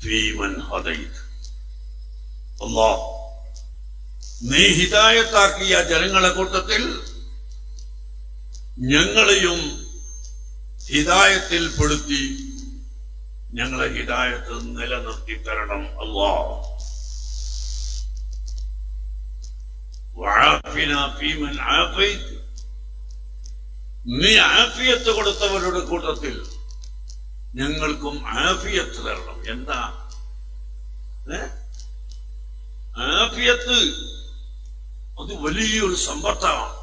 ഫീമൻ ഹദയിത് അള്ളാ നീ ഹിതായത്താക്കിയ ജനങ്ങളെ കൂട്ടത്തിൽ ഞങ്ങളെയും ഹിതായത്തിൽ പെടുത്തി ഞങ്ങളെ ഹിതായത്ത് നിലനിർത്തി തരണം അള്ളാ നീ ആഫിയത്ത് കൊടുത്തവരുടെ കൂട്ടത്തിൽ ഞങ്ങൾക്കും ആഫിയത്ത് തരണം എന്താ? ആഫിയത്ത് അത് വലിയൊരു സമ്പത്താണ്.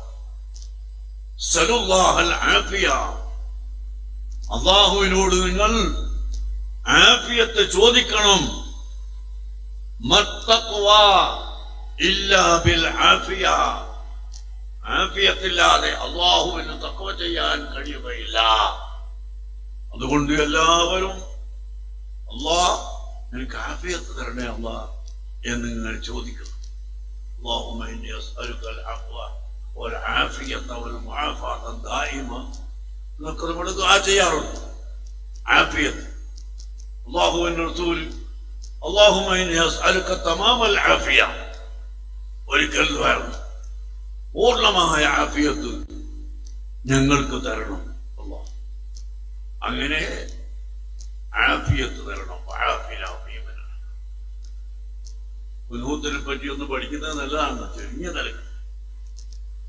അള്ളാഹുവിനോട് നിങ്ങൾ ആഫിയത്ത് ചോദിക്കണം. ആഫിയത്തില്ലാതെ അള്ളാഹുവിന് തക്കവ ചെയ്യാൻ കഴിയുകയില്ല. അതുകൊണ്ട് എല്ലാവരും അള്ളാ എനിക്ക് ആഫിയത്ത് തരണേ അള്ളാ എന്ന് നിങ്ങൾ ചോദിക്കണം اللهم إني أسألك العفو والعافية والمعافاة الدائمة എന്നൊക്കെ നമ്മൾ ദുആ ചെയ്യാറുണ്ട് ആഫിയത്ത് അള്ളാഹുവിന്റെ റസൂൽ اللهم إني أسألك تمام العافية ഒരിക്കൽ വേണം പൂർണ്ണമായ ആഫിയത്ത് ഞങ്ങൾക്ക് തരണം അല്ലാഹ് അങ്ങനെ ആഫിയത്ത് തരണം ആഫിന ഭീമന കുനൂത്തിനെ പറ്റി ഒന്ന് പഠിക്കുന്നത് നല്ലതാണ്. ചെറിയ നിലയ്ക്ക്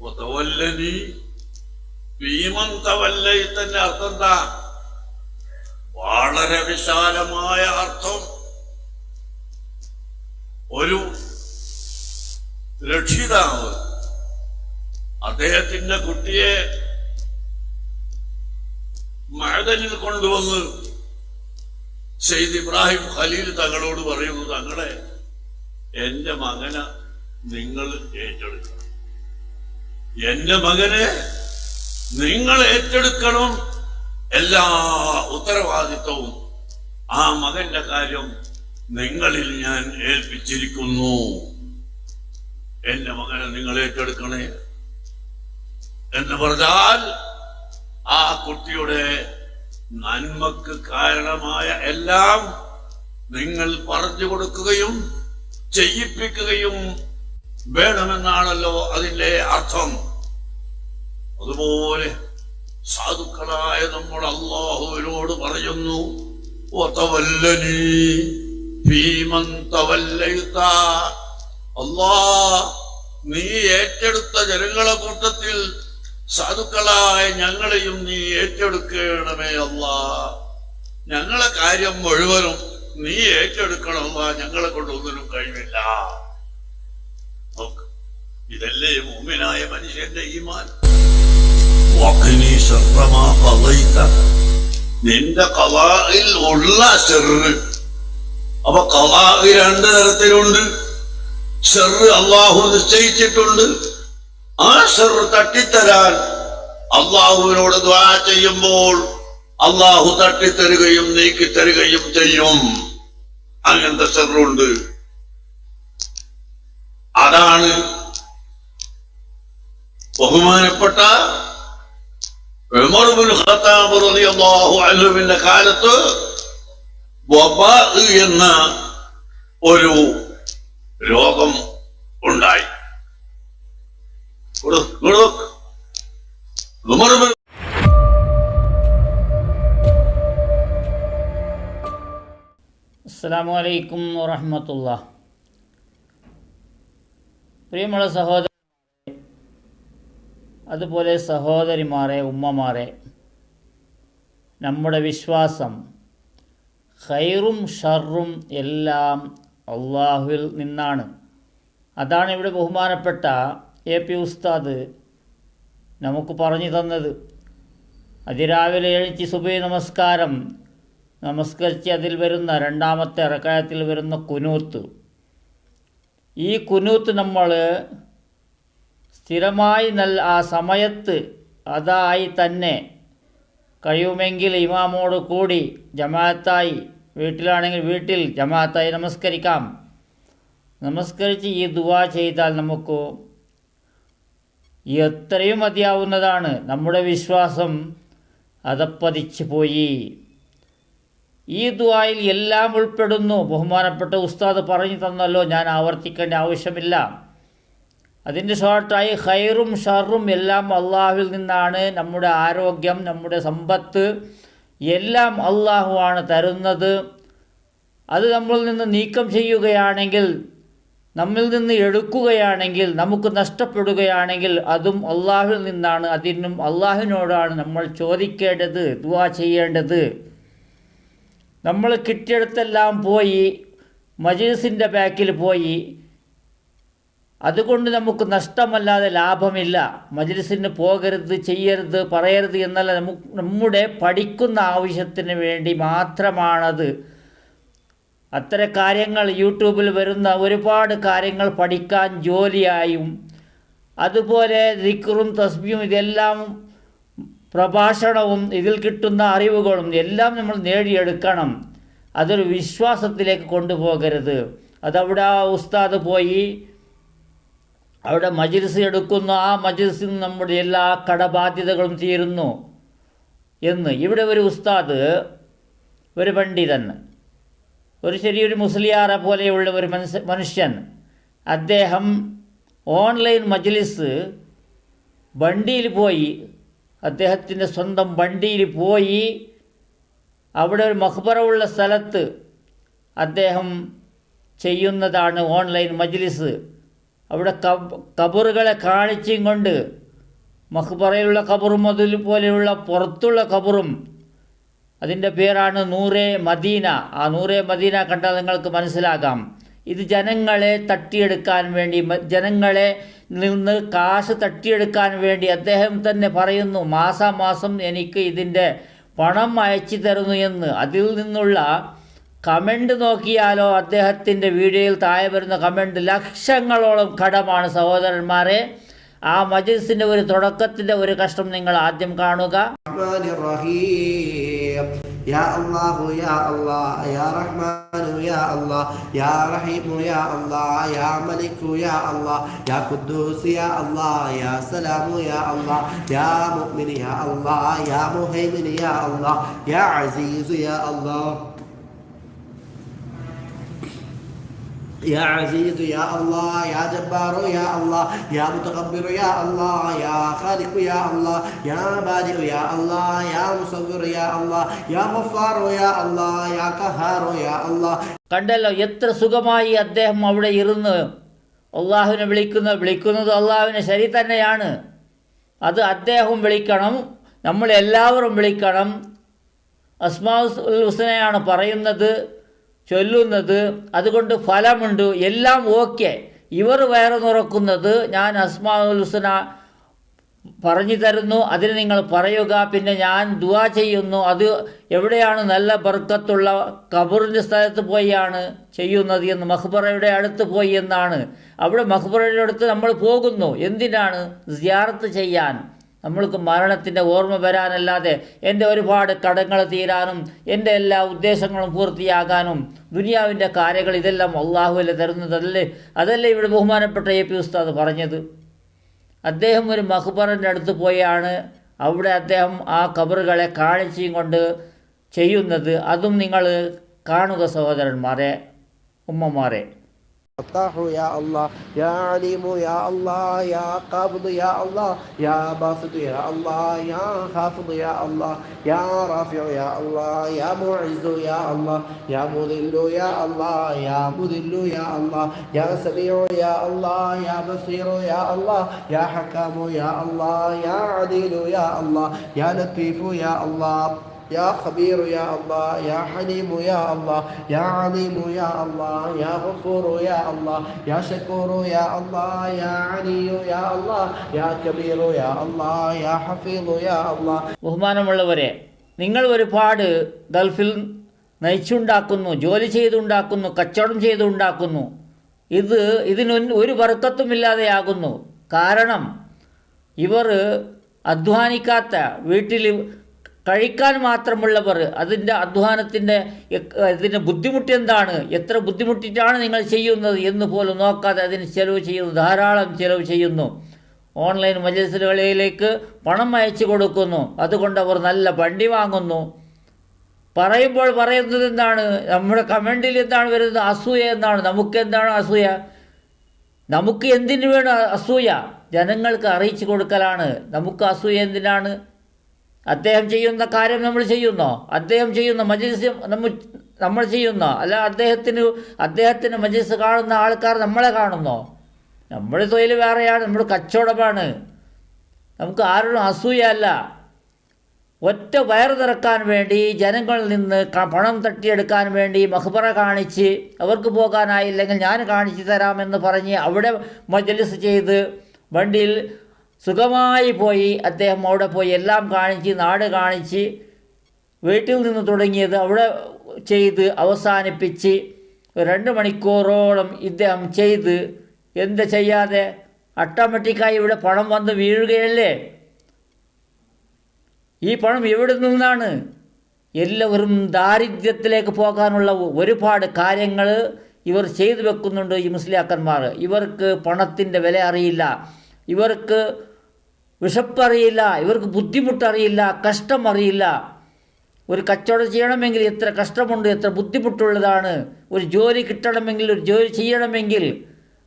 ഒത്തവല്ലനി തവല്ല തവല്ലയിത്തന്റെ അർത്ഥം എന്താ? വളരെ വിശാലമായ അർത്ഥം. ഒരു രക്ഷിതാവ് അദ്ദേഹത്തിന്റെ കുട്ടിയെ മഴതനിൽ കൊണ്ടുവന്ന് സെയ്ദ് ഇബ്രാഹിം ഖലീൽ തങ്ങളോട് പറയുന്നു തങ്ങളെ എന്റെ മകനെ നിങ്ങൾ ഏറ്റെടുക്കണം. എന്റെ മകനെ നിങ്ങൾ ഏറ്റെടുക്കണം. എല്ലാ ഉത്തരവാദിത്വവും ആ മകന്റെ കാര്യം നിങ്ങളിൽ ഞാൻ ഏൽപ്പിച്ചിരിക്കുന്നു. എന്റെ മകനെ നിങ്ങൾ ഏറ്റെടുക്കണേ എന്ന് പറഞ്ഞാൽ ആ കുട്ടിയുടെ നന്മക്ക് കാരണമായ എല്ലാം നിങ്ങൾ പറഞ്ഞു കൊടുക്കുകയും ചെയ്യിപ്പിക്കുകയും വേണമെന്നാണല്ലോ അതിന്റെ അർത്ഥം അതുപോലെ സാധുക്കളായ നമ്മൾ അള്ളാഹുവിനോട് പറയുന്നു. അല്ലാ നീ ഏറ്റെടുത്ത ജനങ്ങളെ കൂട്ടത്തിൽ സാധുക്കളായ ഞങ്ങളെയും നീ ഏറ്റെടുക്കണമേ അല്ല. ഞങ്ങളെ കാര്യം മുഴുവനും നീ ഏറ്റെടുക്കണമല്ല ഞങ്ങളെ കൊണ്ടൊന്നിനും കഴിവില്ല. ഇതല്ലേ മൂമിനായ മനുഷ്യന്റെ ഈമാൻ? നിന്റെ കലായിൽ ഉള്ള ചെറ് അപ്പൊ കലാഹ് രണ്ട് തരത്തിലുണ്ട്. ചെറു അള്ളാഹു നിശ്ചയിച്ചിട്ടുണ്ട്. തട്ടിത്തരാൻ അള്ളാഹുവിനോട് ദ്വാ ചെയ്യുമ്പോൾ അള്ളാഹു തട്ടിത്തരുകയും നീക്കിത്തരുകയും ചെയ്യും. അങ്ങനത്തെ ഷെറുണ്ട് അതാണ് ബഹുമാനപ്പെട്ട കാലത്ത് എന്ന ഒരു രോഗം ഉണ്ടായി കൊടു, ഇങ്ങോട്ട് നോക്ക്. ഉമർ ഇബ്നു അസ്സാം വലൈക്കും പ്രിയമുള്ള സഹോദര അതുപോലെ സഹോദരിമാരെ ഉമ്മമാരെ നമ്മുടെ വിശ്വാസം ഖൈറും ഷറും എല്ലാം അള്ളാഹുവിൽ നിന്നാണ്. അതാണ് ഇവിടെ ബഹുമാനപ്പെട്ട എ പി ഉസ്താദ് നമുക്ക് പറഞ്ഞു തന്നത്. അതിരാവിലെ എഴുത്തി സുബൈ നമസ്കാരം. നമസ്കരിച്ച് അതിൽ വരുന്ന രണ്ടാമത്തെ ഇറക്കായത്തിൽ വരുന്ന കുനൂത്ത്. ഈ കുനൂത്ത് നമ്മൾ സ്ഥിരമായി നൽ ആ സമയത്ത് അതായി തന്നെ കഴിയുമെങ്കിൽ ഇമാമോട് കൂടി ജമാഅത്തായി വീട്ടിലാണെങ്കിൽ വീട്ടിൽ ജമാഅത്തായി നമസ്കരിക്കാം. നമസ്കരിച്ച് ഈ ദുവാ ചെയ്താൽ നമുക്ക് എത്രയും മതിയാവുന്നതാണ്. നമ്മുടെ വിശ്വാസം അതപ്പതിച്ചു പോയി. ഈ ദുആയിൽ എല്ലാം ഉൾപ്പെടുന്നു. ബഹുമാനപ്പെട്ട ഉസ്താദ് പറഞ്ഞു തന്നല്ലോ ഞാൻ ആവർത്തിക്കേണ്ട ആവശ്യമില്ല. അതിന്റെ ഷോർട്ടായി ഹൈറും ഷറും എല്ലാം അള്ളാഹുവിൽ നിന്നാണ് നമ്മുടെ ആരോഗ്യം നമ്മുടെ സമ്പത്ത് എല്ലാം അള്ളാഹുവാണ് തരുന്നത്. അത് നമ്മളിൽ നിന്ന് നീക്കം ചെയ്യുകയാണെങ്കിൽ നമ്മിൽ നിന്ന് എടുക്കുകയാണെങ്കിൽ നമുക്ക് നഷ്ടപ്പെടുകയാണെങ്കിൽ അതും അള്ളാഹുവിൽ നിന്നാണ് അതിനും അള്ളാഹുവിനോടാണ് നമ്മൾ ചോദിക്കേണ്ടത് ദുവാ ചെയ്യേണ്ടത്. നമ്മൾ കിട്ടിയെടുത്തെല്ലാം പോയി മജീസിന്റെ ബാക്കിൽ പോയി അതുകൊണ്ട് നമുക്ക് നഷ്ടമല്ലാതെ ലാഭമില്ല. മജ്ലിസിന് പോകരുത് ചെയ്യരുത് പറയരുത് എന്നല്ല നമുക്ക് നമ്മുടെ പഠിക്കുന്ന ആവശ്യത്തിന് വേണ്ടി മാത്രമാണത്. അത്തരം കാര്യങ്ങൾ യൂട്യൂബിൽ വരുന്ന ഒരുപാട് കാര്യങ്ങൾ പഠിക്കാൻ ജോലിയായും അതുപോലെ ദിക്റും തസ്ബിയും ഇതെല്ലാം പ്രഭാഷണവും ഇതിൽ കിട്ടുന്ന അറിവുകളും എല്ലാം നമ്മൾ നേടിയെടുക്കണം. അതൊരു വിശ്വാസത്തിലേക്ക് കൊണ്ടുപോകരുത്. അതവിടെ ആ ഉസ്താദ് പോയി. അവിടെ മജിൽസ് എടുക്കുന്നു. ആ മജിൽസിൽ നമ്മുടെ എല്ലാ കടബാധ്യതകളും തീരുന്നു എന്ന്. ഇവിടെ ഒരു ഉസ്താദ് ഒരു പണ്ഡിതൻ ഒരു ചെറിയൊരു മുസ്ലിയാറെ പോലെയുള്ള ഒരു മനുഷ്യ മനുഷ്യൻ. അദ്ദേഹം ഓൺലൈൻ മജ്ലിസ് വണ്ടിയിൽ പോയി. അദ്ദേഹത്തിന്റെ സ്വന്തം വണ്ടിയിൽ പോയി. അവിടെ ഒരു മഖ്ബറ ഉള്ള സ്ഥലത്ത് അദ്ദേഹം ചെയ്യുന്നതാണ് ഓൺലൈൻ മജ്ലിസ്. അവിടെ കബ് കബറുകളെ കാണിച്ചും കൊണ്ട് മഹ്ബറയിലുള്ള കബറും അതുപോലെയുള്ള പുറത്തുള്ള കബറും അതിന്റെ പേരാണ് നൂറെ മദീന. ആ നൂറെ മദീന കണ്ടാൽ നിങ്ങൾക്ക് മനസ്സിലാകാം. ഇത് ജനങ്ങളെ തട്ടിയെടുക്കാൻ വേണ്ടി ജനങ്ങളെ നിന്ന് കാശ് തട്ടിയെടുക്കാൻ വേണ്ടി അദ്ദേഹം തന്നെ പറയുന്നു മാസാമാസം എനിക്ക് ഇതിന്റെ പണം അയച്ചു തരുന്നു എന്ന്. അതിൽ നിന്നുള്ള കമന്റ് നോക്കിയാലോ അദ്ദേഹത്തിന്റെ വീഡിയോയിൽ താഴെ വരുന്ന കമന്റ് ലക്ഷങ്ങളോളം കടമാണ് സഹോദരന്മാരെ. ആ മജിൽസിന്റെ ഒരു തുടക്കത്തിന്റെ ഒരു കഷ്ടം നിങ്ങൾ ആദ്യം കാണുക. يا الله يا الله يا رحمن يا الله يا رحيم يا الله يا ملك يا الله يا قدوس يا الله يا سلام يا الله يا مؤمن يا الله يا مهيمن يا الله يا عزيز يا الله. يا عزيز يا الله يا جبار يا الله يا متكبر يا الله يا خالق يا الله يا بارئ يا الله يا مصور يا الله يا غفار يا الله يا قهار يا الله കണ്ടല്ലോ എത്ര സുഖമായി അദ്ദേഹം അവിടെ ഇരുന്ന് അള്ളാഹുവിനെ വിളിക്കുന്ന വിളിക്കുന്നത് അള്ളാഹുവിനെ ശരി തന്നെയാണ് അത് അദ്ദേഹം വിളിക്കണം നമ്മൾ എല്ലാവരും വിളിക്കണം അസ്മാ ഹുസനയാണ് പറയുന്നത് ചൊല്ലുന്നത് അതുകൊണ്ട് ഫലമുണ്ട്. എല്ലാം ഓക്കെ. ഇവർ വയറ് നിറക്കുന്നത് ഞാൻ അസ്മാഉൽ ഹുസന പറഞ്ഞു തരുന്നു. അതിന് നിങ്ങൾ പറയുക. പിന്നെ ഞാൻ ദുവാ ചെയ്യുന്നു. അത് എവിടെയാണ് നല്ല ബർക്കത്തുള്ള കബറിന്റെ സ്ഥലത്ത് പോയാണ് ചെയ്യുന്നത് എന്ന്. മഹ്ബറയുടെ അടുത്ത് പോയി എന്നാണ്. അവിടെ മഹ്ബറയുടെ അടുത്ത് നമ്മൾ പോകുന്നു. എന്തിനാണ്? സിയാറത്ത് ചെയ്യാൻ. നമ്മൾക്ക് മരണത്തിന്റെ ഓർമ്മ വരാനല്ലാതെ എന്റെ ഒരുപാട് കടങ്ങൾ തീരാനും എന്റെ എല്ലാ ഉദ്ദേശങ്ങളും പൂർത്തിയാകാനും ദുനിയാവിന്റെ കാര്യങ്ങൾ ഇതെല്ലാം അള്ളാഹുവല്ലേ തരുന്നതല്ലേ അതല്ലേ? ഇവിടെ ബഹുമാനപ്പെട്ട എ പി ഉസ്താദ് പറഞ്ഞത്? അദ്ദേഹം ഒരു മഹ്ബറിന്റെ അടുത്ത് പോയാണ്. അവിടെ അദ്ദേഹം ആ കബറുകളെ കാണിച്ചും കൊണ്ട് ചെയ്യുന്നത്. അതും നിങ്ങൾ കാണുക സഹോദരന്മാരെ ഉമ്മമാരെ. فتاح يا الله يا عليم يا الله يا قابض يا الله يا باسط يا الله يا خافض يا الله يا رافع يا الله يا معز يا الله يا مذل يا الله يا مذل يا الله يا سميع يا الله يا بصير يا الله يا حكام يا الله يا عديل يا الله يا لطيف يا الله يا خبير يا الله يا حليم يا الله يا عليم يا الله يا غفور يا الله يا شكور يا الله يا علي يا الله يا كبير يا الله يا حفيظ يا الله ബഹുമാനമുള്ളവരെ നിങ്ങൾ ഒരുപാട് ഗൾഫിൽ നയിച്ചുണ്ടാക്കുന്നു ജോലി ചെയ്തുണ്ടാക്കുന്നു കച്ചവടം ചെയ്തുണ്ടാക്കുന്നു ഇത് ഇതിന് ഒരു ബർക്കത്തുമില്ലാതെയാകുന്നു കാരണം ഇവർ അധ്വാനിക്കാത്ത വീട്ടിൽ കഴിക്കാൻ മാത്രമുള്ളവർ അതിന്റെ അധ്വാനത്തിന്റെ ഇതിന്റെ ബുദ്ധിമുട്ട് എന്താണ്? എത്ര ബുദ്ധിമുട്ടിട്ടാണ് നിങ്ങൾ ചെയ്യുന്നത് എന്ന് പോലും നോക്കാതെ അതിന് ചിലവ് ചെയ്യുന്നു. ധാരാളം ചിലവ് ചെയ്യുന്നു. ഓൺലൈൻ മജലിസുകളിലേക്ക് പണം അയച്ചു കൊടുക്കുന്നു. അതുകൊണ്ട് അവർ നല്ല വണ്ടി വാങ്ങുന്നു. പറയുമ്പോൾ പറയുന്നത് എന്താണ്? നമ്മുടെ കമന്റിൽ എന്താണ് വരുന്നത്? അസൂയ എന്നാണ് നമുക്ക് എന്താണ് അസൂയ? നമുക്ക് എന്തിനു വേണം അസൂയ? ജനങ്ങൾക്ക് അറിയിച്ചു കൊടുക്കലാണ്. നമുക്ക് അസൂയ എന്തിനാണ്? അദ്ദേഹം ചെയ്യുന്ന കാര്യം നമ്മൾ ചെയ്യുന്നോ? അദ്ദേഹം ചെയ്യുന്ന മജിസ് നമ്മൾ നമ്മൾ ചെയ്യുന്നോ? അല്ല അദ്ദേഹത്തിന് അദ്ദേഹത്തിന് മജിസ് കാണുന്ന ആൾക്കാർ നമ്മളെ കാണുന്നോ? നമ്മുടെ തൊഴിൽ വേറെയാണ് നമ്മുടെ കച്ചവടമാണ്. നമുക്ക് ആരോടും അസൂയ അല്ല ഒറ്റ വയറ് നിറക്കാൻ വേണ്ടി ജനങ്ങളിൽ നിന്ന് പണം തട്ടിയെടുക്കാൻ വേണ്ടി മഹബറ കാണിച്ച് അവർക്ക് പോകാനായില്ലെങ്കിൽ ഞാൻ കാണിച്ചു തരാമെന്ന് പറഞ്ഞ് അവിടെ മജലിസ് ചെയ്ത് വണ്ടിയിൽ സുഖമായി പോയി അദ്ദേഹം അവിടെ പോയി എല്ലാം കാണിച്ച് നാട് കാണിച്ച് വീട്ടിൽ നിന്ന് തുടങ്ങിയത് അവിടെ ചെയ്ത് അവസാനിപ്പിച്ച് രണ്ട് മണിക്കൂറോളം ഇദ്ദേഹം ചെയ്ത് എന്ത് ചെയ്യാതെ ഓട്ടോമാറ്റിക്കായി ഇവിടെ പണം വന്ന് വീഴുകയല്ലേ? ഈ പണം എവിടെ നിന്നാണ്? എല്ലാവരും ദാരിദ്ര്യത്തിലേക്ക് പോകാനുള്ള ഒരുപാട് കാര്യങ്ങൾ ഇവർ ചെയ്തു വെക്കുന്നുണ്ട് ഈ മുസ്ലിയാക്കന്മാർ. ഇവർക്ക് പണത്തിന്റെ വില അറിയില്ല. ഇവർക്ക് വിശപ്പറിയില്ല ഇവർക്ക് ബുദ്ധിമുട്ടറിയില്ല കഷ്ടം അറിയില്ല ഒരു കച്ചവടം ചെയ്യണമെങ്കിൽ എത്ര കഷ്ടമുണ്ട് എത്ര ബുദ്ധിമുട്ടുള്ളതാണ്. ഒരു ജോലി കിട്ടണമെങ്കിൽ ഒരു ജോലി ചെയ്യണമെങ്കിൽ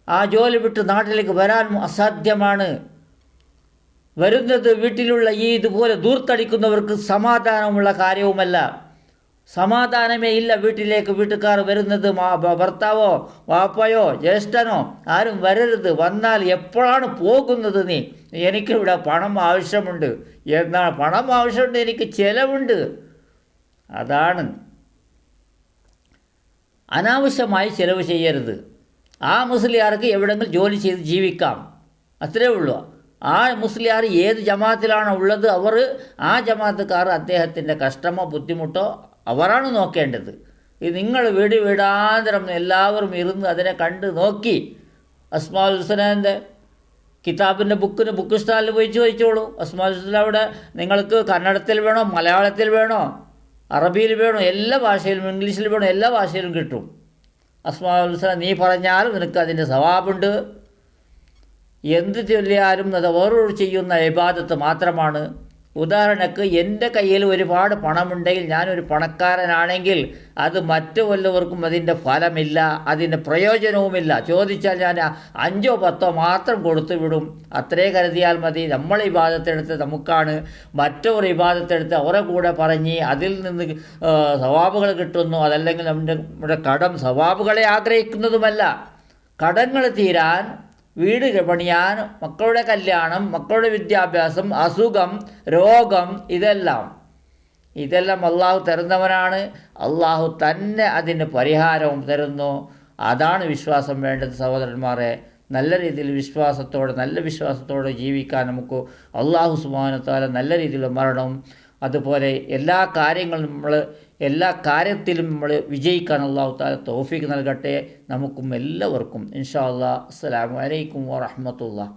ആ ജോലി വിട്ട് നാട്ടിലേക്ക് വരാൻ അസാധ്യമാണ്. വരുന്നത് വീട്ടിലുള്ള ഈ ഇതുപോലെ ദൂർത്തടിക്കുന്നവർക്ക് സമാധാനമുള്ള കാര്യവുമല്ല. സമാധാനമേ ഇല്ല വീട്ടിലേക്ക് വീട്ടുകാർ വരുന്നത് ഭർത്താവോ വാപ്പയോ ജ്യേഷ്ഠനോ ആരും വരരുത്. വന്നാൽ എപ്പോഴാണ് പോകുന്നത് നീ? എനിക്കിവിടെ പണം ആവശ്യമുണ്ട്. എന്നാൽ പണം ആവശ്യമുണ്ട് എനിക്ക് ചിലവുണ്ട്. അതാണ് അനാവശ്യമായി ചിലവ് ചെയ്യരുത്. ആ മുസ്ലിയാർക്ക് എവിടെങ്കിലും ജോലി ചെയ്ത് ജീവിക്കാം. അത്രേ ഉള്ളൂ. ആ മുസ്ലിയാർ ഏത് ജമാഅത്തിലാണോ ഉള്ളത് അവർ ആ ജമാഅത്തുകാർ അദ്ദേഹത്തിന്റെ കഷ്ടമോ ബുദ്ധിമുട്ടോ അവരാണ് നോക്കേണ്ടത്. ഈ നിങ്ങൾ വീട് വീടാന്തരം എല്ലാവരും ഇരുന്ന് അതിനെ കണ്ട് നോക്കി. അസ്മാൽ ഹുസനന്റെ കിതാബിന്റെ ബുക്കിന് ബുക്ക് സ്റ്റാളിൽ പോയി ചോദിച്ചോളൂ അസ്മാൽ ഹുസന അവിടെ നിങ്ങൾക്ക് കന്നഡത്തിൽ വേണോ മലയാളത്തിൽ വേണോ അറബിയിൽ വേണോ എല്ലാ ഭാഷയിലും ഇംഗ്ലീഷിൽ വേണോ എല്ലാ ഭാഷയിലും കിട്ടും. അസ്മാൽ ഹുസന നീ പറഞ്ഞാൽ നിനക്ക് അതിന്റെ സ്വഭാവമുണ്ട് എന്ത് ചൊല്ലിയാലും അത് ഓരോ ചെയ്യുന്ന ഇബാദത്ത് മാത്രമാണ്. ഉദാഹരണക്ക് എന്റെ കയ്യിൽ ഒരുപാട് പണമുണ്ടെങ്കിൽ ഞാനൊരു പണക്കാരനാണെങ്കിൽ അത് മറ്റു വല്ലവർക്കും അതിന്റെ ഫലമില്ല അതിന്റെ പ്രയോജനവുമില്ല. ചോദിച്ചാൽ ഞാൻ അഞ്ചോ പത്തോ മാത്രം കൊടുത്തു വിടും. അത്രേ കരുതിയാൽ മതി. നമ്മൾ ഇബാദത്തെടുത്ത് നമുക്കാണ് മറ്റൊരു ഇബാദത്തെടുത്ത് അവരെ കൂടെ പറഞ്ഞ് അതിൽ നിന്ന് സവാബുകൾ കിട്ടുന്നു. അതല്ലെങ്കിൽ നമ്മുടെ നമ്മുടെ കടം സവാബുകളെ ആഗ്രഹിക്കുന്നതുമല്ല. കടങ്ങൾ തീരാൻ വീട് പണിയാൻ മക്കളുടെ കല്യാണം മക്കളുടെ വിദ്യാഭ്യാസം അസുഖം രോഗം ഇതെല്ലാം. ഇതെല്ലാം അള്ളാഹു തരുന്നവനാണ്. അള്ളാഹു തന്നെ അതിന് പരിഹാരവും തരുന്നു. അതാണ് വിശ്വാസം വേണ്ടത് സഹോദരന്മാരെ. നല്ല രീതിയിൽ വിശ്വാസത്തോടെ നല്ല വിശ്വാസത്തോടെ ജീവിക്കാൻ നമുക്ക് അള്ളാഹു സുബാനത്താല നല്ല രീതിയിൽ മരണം. അതുപോലെ എല്ലാ കാര്യങ്ങളും നമ്മൾ എല്ലാ കാര്യത്തിലും നമ്മൾ വിജയിക്കാൻ അള്ളാഹു താല തോഫിക്ക് നൽകട്ടെ. നമുക്കും എല്ലാവർക്കും ഇൻഷാ അല്ലാ അസ്സലാമു അലൈക്കും വറഹ്മത്തുള്ളാഹി.